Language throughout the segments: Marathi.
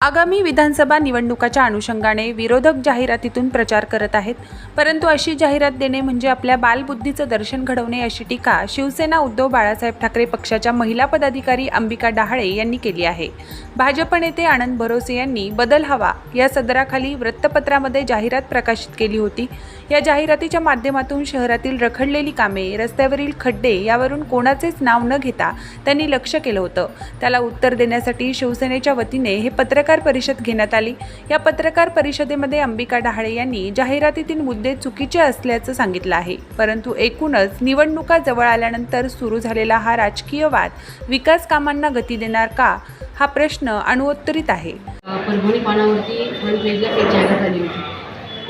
आगामी विधानसभा निवडणुकाच्या अनुषंगाने विरोधक जाहिरातीतून प्रचार करत आहेत. परंतु अशी जाहिरात देणे म्हणजे आपल्या बालबुद्धीचं दर्शन घडवणे अशी टीका शिवसेना उद्धव बाळासाहेब ठाकरे पक्षाच्या महिला पदाधिकारी अंबिका डहाळे यांनी केली आहे. भाजप नेते आनंद भरोसे यांनी बदल हवा या सदराखाली वृत्तपत्रामध्ये जाहिरात प्रकाशित केली होती. या जाहिरातीच्या माध्यमातून शहरातील रखडलेली कामे रस्त्यावरील खड्डे यावरून कोणाचेच नाव न घेता त्यांनी लक्ष केलं होतं. त्याला उत्तर देण्यासाठी शिवसेनेच्या वतीने हे पत्रकार परिषद घेण्यात आली. या पत्रकार परिषदेमध्ये अंबिका डहाळे यांनी जाहिरातीतील मुद्दे चुकीचे असल्याचं सांगितलं आहे. परंतु एकूणच निवडणुका जवळ आल्यानंतर सुरू झालेला हा राजकीय वाद विकास कामांना गती देणार का हा प्रश्न अणुत्तरित आहे. परभणी पानावरती फ्रंट पेजला एक जाहिरात आली होती.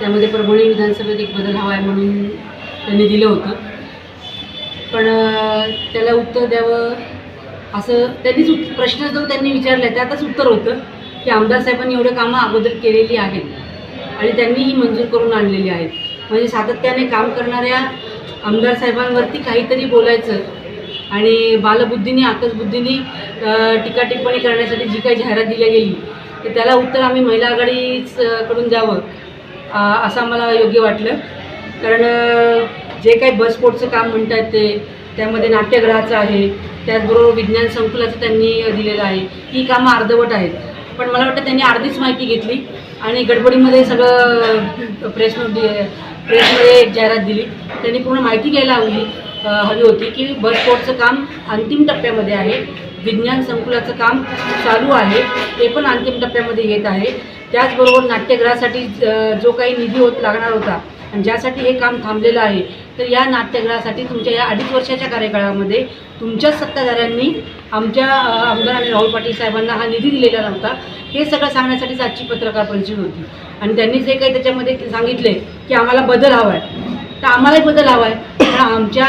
त्यामध्ये परभणी विधानसभेत एक बदल हवा आहे म्हणून त्यांनी दिलं होतं. पण त्याला उत्तर द्यावं असं त्यांनीच प्रश्न जो त्यांनी विचारला त्यातच उत्तर होतं. की आमदार साहेबांनी एवढे कामं अगोदर केलेली आहेत आणि त्यांनी ही मंजूर करून आणलेली आहेत. म्हणजे सातत्याने काम करणाऱ्या आमदार साहेबांवरती काहीतरी बोलायचं आणि बालबुद्धीने आकसबुद्धीने टीकाटिप्पणी टीका टिप्पणी करण्यासाठी जी काही जाहिरात दिली गेली तर त्याला उत्तर आम्ही महिला आघाडीच कडून द्यावं असं आम्हाला योग्य वाटलं. कारण जे काही बसपोर्टचं काम म्हणतात ते त्यामध्ये नाट्यगृहाचं आहे त्याचबरोबर विज्ञान संकुलाचं त्यांनी दिलेलं आहे ही कामं अर्धवट आहेत. पण मला वाटतं त्यांनी अर्धीच माहिती घेतली आणि गडबडीमध्ये सगळं प्रेस प्रेसमध्ये एक जाहिरात दिली. त्यांनी पूर्ण माहिती घ्यायला हवी हवी होती की बसपोर्टचं काम अंतिम टप्प्यामध्ये आहे. विज्ञान संकुलाचं काम चालू आहे. ते पण अंतिम टप्प्यामध्ये येत आहे. त्याचबरोबर नाट्यगृहासाठी जो काही निधी होत लागणार होता आणि ज्यासाठी हे काम थांबलेलं आहे तर या नाट्यगृहासाठी तुमच्या या अडीच वर्षाच्या कार्यकाळामध्ये तुमच्याच सत्ताधाऱ्यांनी आमच्या आमदार आणि राहुल पाटील साहेबांना हा निधी दिलेला नव्हता. हे सगळं सांगण्यासाठीच आजची पत्रकार परिषद होती. आणि त्यांनी जे काही त्याच्यामध्ये सांगितले की आम्हाला बदल हवा आहे तर आम्हालाही बदल हवा आहे आमच्या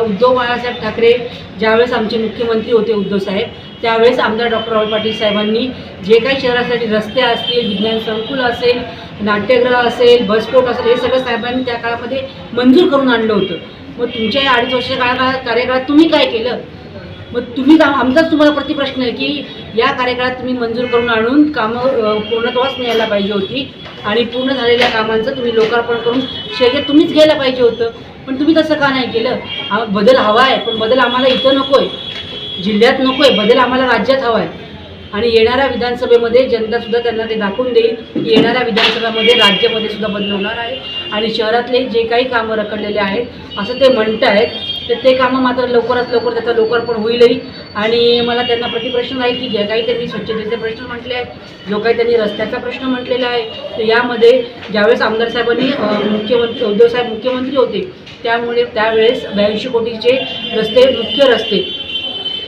उद्धव बाळासाहेब ठाकरे ज्यावेळेस आमचे मुख्यमंत्री होते उद्धव साहेब त्यावेळेस आमदार डॉक्टर राहुल पाटील साहेबांनी जे काही शहरासाठी रस्ते असतील विज्ञान संकुल असेल नाट्यगृह असेल बसपोर्ट असेल हे सगळं साहेबांनी त्या काळामध्ये मंजूर करून आणलं होतं. मग तुमच्या या अडीच वर्ष काळाकाळात कार्यकाळात तुम्ही काय केलं? मग तुम्ही काम आमचाच तुम्हाला प्रतिप्रश्न आहे की या कार्यकाळात तुम्ही मंजूर करून आणून कामं पूर्णत्वास न्यायला पाहिजे होती. आणि पूर्ण झालेल्या कामांचं तुम्ही लोकार्पण करून श्रेय तुम्हीच घ्यायला पाहिजे होतं. पण तुम्ही तसं का नाही केलं? हा बदल हवा आहे पण बदल आम्हाला इथं नको आहे जिल्ह्यात नको आहे बदल आम्हाला राज्यात हवा आहे. आणि येणाऱ्या विधानसभेमध्ये जनतासुद्धा त्यांना ते दाखवून देईल. की येणाऱ्या विधानसभेमध्ये राज्यामध्ये सुद्धा बदल होणार आहे. आणि शहरातले जे काही कामं रखडलेले आहेत असं ते म्हणत आहेत तर ते कामं मात्र लवकरात लवकर त्याचं लोकार्पण होईलही. आणि मला त्यांना प्रतिप्रश्न राहील की जे काही त्यांनी स्वच्छतेचे प्रश्न म्हटले आहेत जो काही त्यांनी रस्त्याचा प्रश्न म्हटलेला आहे तर यामध्ये ज्यावेळेस आमदार साहेबांनी मुख्यमंत्री उद्धव साहेब मुख्यमंत्री होते त्यामुळे त्यावेळेस ब्याऐंशी कोटीचे रस्ते मुख्य रस्ते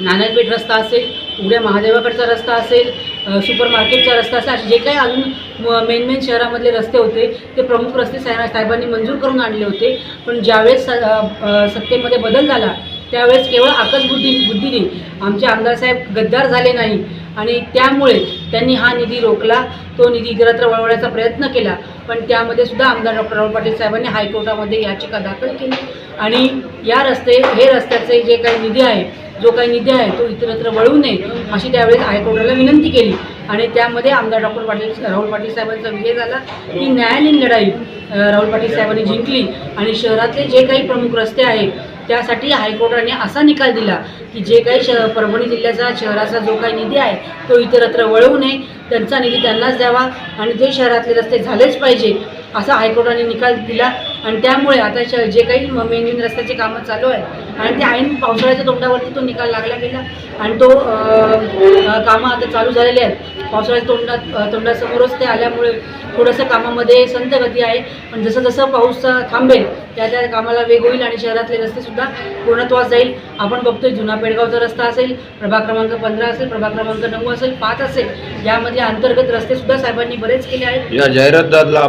नानकपेठ रस्ता असेल उघड्या महादेवाकडचा रस्ता असेल सुपर मार्केटचा रस्ता असा असे जे काही अजून म- मेन मेन शहरामधले रस्ते होते ते प्रमुख रस्ते साहेब साहेबांनी मंजूर करून आणले होते. पण ज्यावेळेस स- सत्तेमध्ये बदल झाला त्यावेळेस केवळ आकसबुद्धी बुद्धीने आमचे आमदार साहेब गद्दार झाले नाही. आणि त्यामुळे त्यांनी हा निधी रोखला तो निधी इतरत्र वळवण्याचा प्रयत्न केला. पण त्यामध्ये सुद्धा आमदार डॉक्टर राहुल पाटील साहेबांनी हायकोर्टामध्ये याचिका दाखल केली. आणि या रस्ते हे रस्त्याचे जे काही निधी आहे जो काही निधी आहे तो इतरत्र वळू नये. अशी त्यावेळेस हायकोर्टाला विनंती केली. आणि त्यामध्ये आमदार डॉक्टर पाटील राहुल पाटील साहेबांचा विजय झाला की न्यायालयीन लढाई राहुल पाटील साहेबांनी जिंकली. आणि शहरातले जे काही प्रमुख रस्ते आहेत त्यासाठी हायकोर्टाने असा निकाल दिला की जे काही श परभणी जिल्ह्याचा शहराचा जो काही निधी आहे तो इतरत्र वळवू नये. त्यांचा निधी त्यांनाच द्यावा. आणि जे शहरातले रस्ते झालेच पाहिजे असा हायकोर्टाने निकाल दिला. आणि त्यामुळे आता जे काही मेन मेन रस्त्याचे कामं चालू आहे आणि ते ऐन पावसाळ्याच्या तोंडावरती तो निकाल लागला गेला. आणि तो कामं आता चालू झालेले आहेत. पावसाळ्याच्या तोंडात तोंडासमोरच ते आल्यामुळे थोडंसं कामामध्ये संत गती आहे. पण जसं जसं पाऊस थांबेल त्या त्या कामाला वेग होईल आणि शहरातले रस्तेसुद्धा पूर्णत्वास जाईल. आपण बघतोय जुना पेडगावचा रस्ता असेल प्रभाग क्रमांक पंधरा असेल प्रभाग क्रमांक नऊ असेल पाच असेल. यामध्ये अंतर्गत रस्तेसुद्धा साहेबांनी बरेच केले आहेत. या जाहिरातदारला